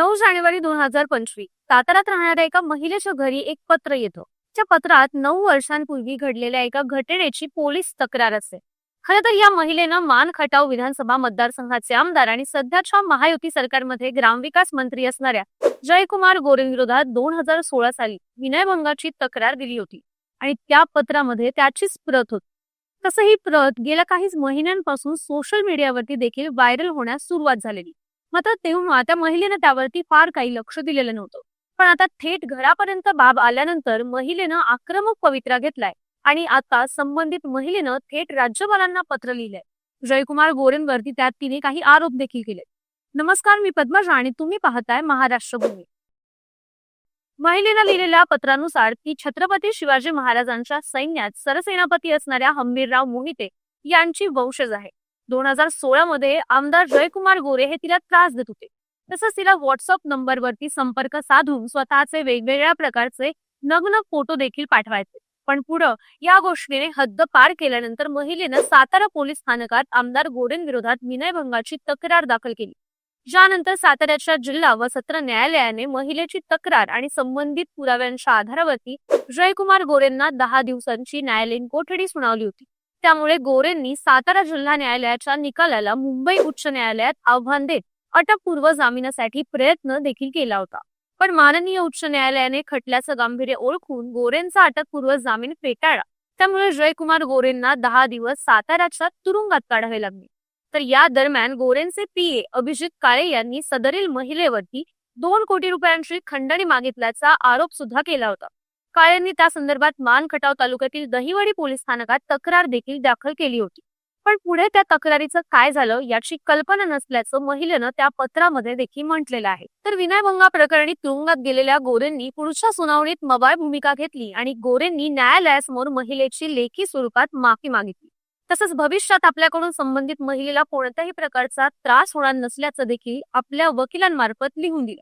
नऊ जानेवारी दोन हजार पंचवीस सातारात राहणाऱ्या एका महिलेच्या घरी एक पत्र येतं. त्या पत्रात नऊ वर्षांपूर्वी घडलेल्या एका घटनेची पोलीस तक्रार असते. खरं तर या महिलेनं मान खटाव विधानसभा मतदारसंघाचे आमदार आणि सध्याच्या महायुती सरकारमध्ये ग्रामविकास मंत्री असणाऱ्या जयकुमार गोरेंविरोधात दोन हजार सोळा साली विनयभंगाची तक्रार दिली होती आणि त्या पत्रामध्ये त्याचीच प्रत होती. तसं ही प्रत गेल्या काही महिन्यांपासून सोशल मीडियावरती देखील व्हायरल होण्यास सुरुवात झालेली. मात्र तेव्हा त्या महिलेनं त्यावरती फार काही लक्ष दिलेलं नव्हतं. पण आता थेट घरापर्यंत बाब आल्यानंतर महिलेनं आक्रमक पवित्रा घेतलाय आणि आता संबंधित महिलेनं थेट राज्यपालांना पत्र लिहिलंय. जयकुमार गोरेंवरती त्यात तिने काही आरोप देखील केले नमस्कार मी पद्मजा आणि तुम्ही पाहताय महाराष्ट्र भूमी. महिलेनं लिहिलेल्या पत्रानुसार ती छत्रपती शिवाजी महाराजांच्या सैन्यात सरसेनापती असणाऱ्या हंबीरराव मोहिते यांची वंशज आहे. दोन हजार सोळा मध्ये आमदार जयकुमार गोरे हे तिला त्रास देत होते. तसंच तिला व्हॉट्सअप नंबरवरती संपर्क साधून स्वतःचे वेगवेगळ्या प्रकारचे नग्न फोटो देखील पाठवायचे. पण पुढं या गोष्टीने हद्द पार केल्यानंतर महिलेनं सातारा पोलीस स्थानकात आमदार गोरेंविरोधात विनयभंगाची तक्रार दाखल केली. ज्यानंतर साताऱ्याच्या जिल्हा व सत्र न्यायालयाने महिलेची तक्रार आणि संबंधित पुराव्यांच्या आधारावरती जयकुमार गोरेंना दहा दिवसांची न्यायालयीन कोठडी सुनावली होती. त्यामुळे गोरेंनी सातारा जिल्हा न्यायालयाच्या निकालाला मुंबई उच्च न्यायालयात आव्हान देत अटकपूर्व जामिनासाठी प्रयत्न देखील केला होता. पण माननीय उच्च न्यायालयाने खटल्याचं गांभीर्य ओळखून गोरेंचा अटकपूर्व जामीन फेटाळला. त्यामुळे जयकुमार गोरेंना दहा दिवस साताऱ्याच्या तुरुंगात काढावे लागले. तर या दरम्यान गोरेंचे पीए अभिजित काळे यांनी सदरील महिलेवरती दोन कोटी रुपयांची खंडणी मागितल्याचा आरोप सुद्धा केला होता. काळेंनी त्या संदर्भात मान खटाव तालुक्यातील दहिवडी पोलीस स्थानकात तक्रार देखील दाखल केली होती. पण पुढे त्या तक्रारीचं काय झालं याची कल्पना नसल्याचं महिलेनं त्या पत्रामध्ये देखील म्हटलेलं आहे. तर विनयभंगा प्रकरणी तुरुंगात गेलेल्या गोरेंनी पुढच्या सुनावणीत मबाळ भूमिका घेतली आणि गोरेंनी न्यायालयासमोर महिलेची लेखी स्वरूपात माफी मागितली. तसंच भविष्यात आपल्याकडून संबंधित महिलेला कोणत्याही प्रकारचा त्रास होणार नसल्याचं देखील आपल्या वकिलांमार्फत लिहून दिलं.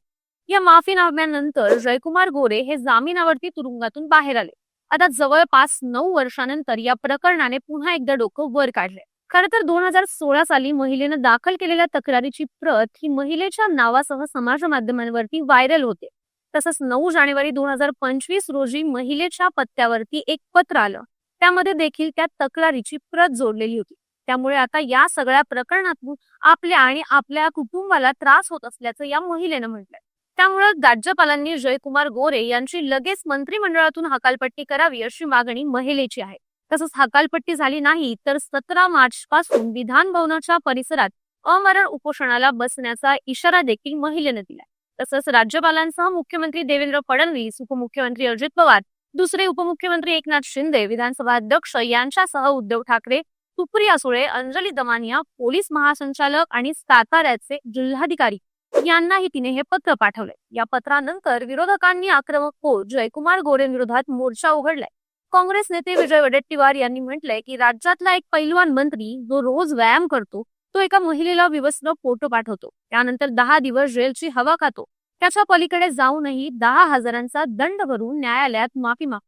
या माफीनाम्यानंतर जयकुमार गोरे हे जामिनावरती तुरुंगातून बाहेर आले. आता जवळपास नऊ वर्षानंतर या प्रकरणाने पुन्हा एकदा डोकं वर काढले खरं तर दोन हजार सोळा साली महिलेनं दाखल केलेल्या तक्रारीची प्रत ही महिलेच्या नावासह समाज माध्यमांवरती व्हायरल होते. तसंच नऊ जानेवारी दोन हजार पंचवीस रोजी महिलेच्या पत्त्यावरती एक पत्र आलं. त्यामध्ये देखील त्या तक्रारीची प्रत जोडलेली होती. त्यामुळे आता या सगळ्या प्रकरणातून आपल्या आणि आपल्या कुटुंबाला त्रास होत असल्याचं या महिलेनं म्हटलंय. त्यामुळे राज्यपालांनी जयकुमार गोरे यांची लगेच मंत्रिमंडळातून हकालपट्टी करावी अशी मागणी महिलेची आहे. तसंच हकालपट्टी झाली नाही तर सतरा मार्च पासून विधान भवनाच्या परिसरात अमरण उपोषणाला बसण्याचा इशारा देखील महिलेनं दिलाय. तसंच राज्यपालांसह मुख्यमंत्री देवेंद्र फडणवीस उपमुख्यमंत्री अजित पवार दुसरे उपमुख्यमंत्री एकनाथ शिंदे विधानसभा अध्यक्ष यांच्यासह उद्धव ठाकरे सुप्रिया सुळे अंजली दमानिया पोलीस महासंचालक आणि साताऱ्याचे जिल्हाधिकारी यांनाही तिने हे पत्र पाठवले या पत्रानंतर विरोधकांनी आक्रमक होत जयकुमार गोरेंविरोधात मोर्चा उघडलाय. काँग्रेस नेते विजय वडेट्टीवार यांनी म्हटलंय की राज्यातला एक पैलवान मंत्री जो रोज व्यायाम करतो तो एका महिलेला विवस्त्र फोटो पाठवतो. त्यानंतर दहा दिवस जेलची हवा खातो. त्याच्या पलीकडे जाऊनही दहा हजारांचा दंड भरून न्यायालयात माफी माग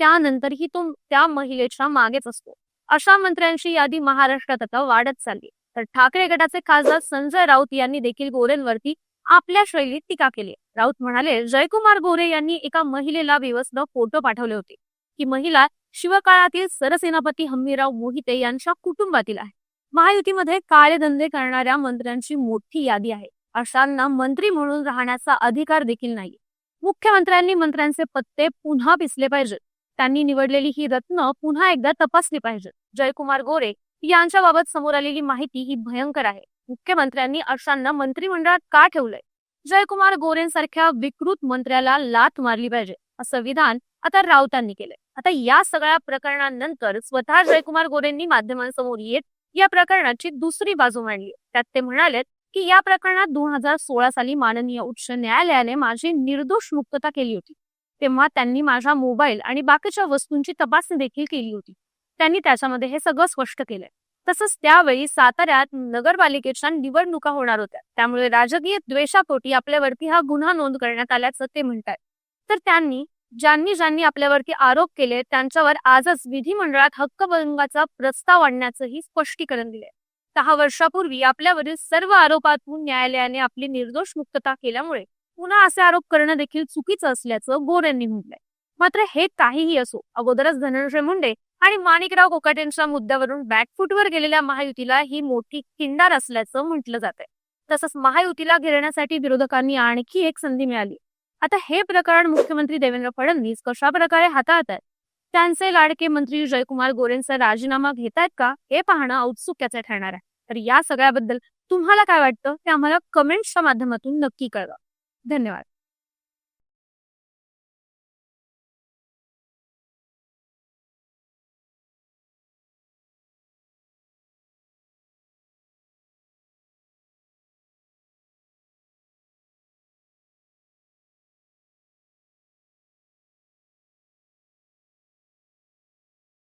त्यानंतरही तो त्या महिलेच्या मागेच असतो. अशा मंत्र्यांची यादी महाराष्ट्रात आता वाढत चालली तर ठाकरे गटाचे खासदार संजय राऊत यांनी देखील गोरेंवरती आपल्या शैलीत टीका केली. राऊत म्हणाले जयकुमार गोरे यांनी एका महिलेला विवस्त फोटो पाठवले होते. ही महिला शिवकाळातील सरसेनापती हम्मीराव मोहिते यांच्या कुटुंबातील आहे. महायुतीमध्ये काळे धंदे करणाऱ्या मंत्र्यांची मोठी यादी आहे. अशांना मंत्री म्हणून राहण्याचा अधिकार देखील नाही मुख्यमंत्र्यांनी मंत्र्यांचे पत्ते पुन्हा पिसले पाहिजेत. त्यांनी निवडलेली ही रत्न पुन्हा एकदा तपासली पाहिजेत. जयकुमार गोरे यांच्याबाबत समोर आलेली माहिती ही भयंकर आहे. मुख्यमंत्र्यांनी अशांना मंत्रिमंडळात का ठेवलंय? जयकुमार गोरेंसारख्या विकृत मंत्र्याला लाथ मारली पाहिजे असं विधान आता राऊतांनी केलंय. आता या सगळ्या प्रकरणानंतर स्वतः जयकुमार गोरेंनी माध्यमांसमोर येत या प्रकरणाची दुसरी बाजू मांडली. त्यात ते म्हणालेत की या प्रकरणात दोन हजार सोळा साली माननीय उच्च न्यायालयाने माझी निर्दोष मुक्तता केली होती. तेव्हा त्यांनी माझ्या मोबाईल आणि बाकीच्या वस्तूंची तपासणी देखील केली होती. त्यांनी त्याच्यामध्ये हे सगळं स्पष्ट केलंय. तसंच त्यावेळी साताऱ्यात नगरपालिकेच्या निवडणुका होणार होत्या. त्यामुळे राजकीय द्वेषापोटी आपल्यावरती हा गुन्हा नोंद करण्यात आल्याचं ते म्हणतात तर त्यांनी ज्यांनी ज्यांनी आपल्यावरती आरोप केले त्यांच्यावर आजच विधिमंडळात हक्कभंगाचा प्रस्ताव आणण्याचंही स्पष्टीकरण दिले दहा वर्षापूर्वी आपल्यावरील सर्व आरोपातून न्यायालयाने आपली निर्दोष मुक्तता केल्यामुळे पुन्हा असे आरोप करणं देखील चुकीचं असल्याचं गोर यांनी म्हटलंय. मात्र हे काहीही असो अगोदरच धनंजय मुंडे आणि माणिकराव कोकाटेंच्या मुद्द्यावरून बॅकफुटवर गेलेल्या महायुतीला ही मोठी किंडार असल्याचं म्हटलं जात आहे तसंच महायुतीला घेरण्यासाठी विरोधकांनी आणखी एक संधी मिळाली. आता हे प्रकरण मुख्यमंत्री देवेंद्र फडणवीस कशा प्रकारे हाताळतात त्यांचे लाडके मंत्री जयकुमार गोरेंचा राजीनामा घेतायत का? हे पाहणं औत्सुक्याचं ठरणार आहे. तर या सगळ्याबद्दल तुम्हाला काय वाटतं? ते आम्हाला कमेंट्सच्या माध्यमातून नक्की कळवा. धन्यवाद.